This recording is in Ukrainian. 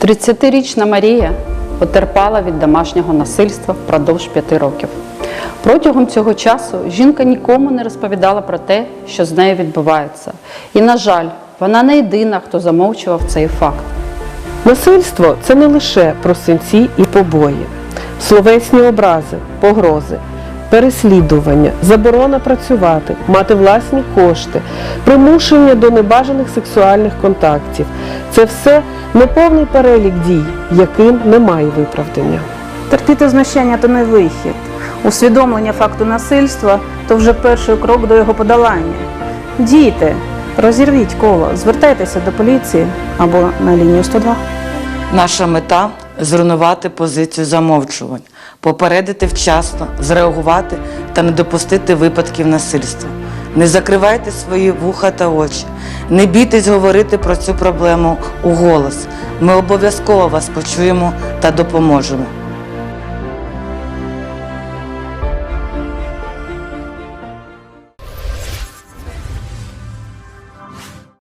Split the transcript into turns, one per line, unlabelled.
30-річна Марія потерпала від домашнього насильства впродовж п'яти років. Протягом цього часу жінка нікому не розповідала про те, що з нею відбувається. І, на жаль, вона не єдина, хто замовчував цей факт.
Насильство це не лише про синці і побої, словесні образи, погрози, переслідування, заборона працювати, мати власні кошти, примушення до небажаних сексуальних контактів. Це все неповний перелік дій, яким немає виправдання.
Терпіти знущання то не вихід. Усвідомлення факту насильства то вже перший крок до його подолання. Діти, розірвіть коло, звертайтеся до поліції або на лінію 102.
Наша мета зруйнувати позицію замовчувань, попередити вчасно, зреагувати та не допустити випадків насильства. Не закривайте свої вуха та очі, не бійтесь говорити про цю проблему у голос. Ми обов'язково вас почуємо та допоможемо.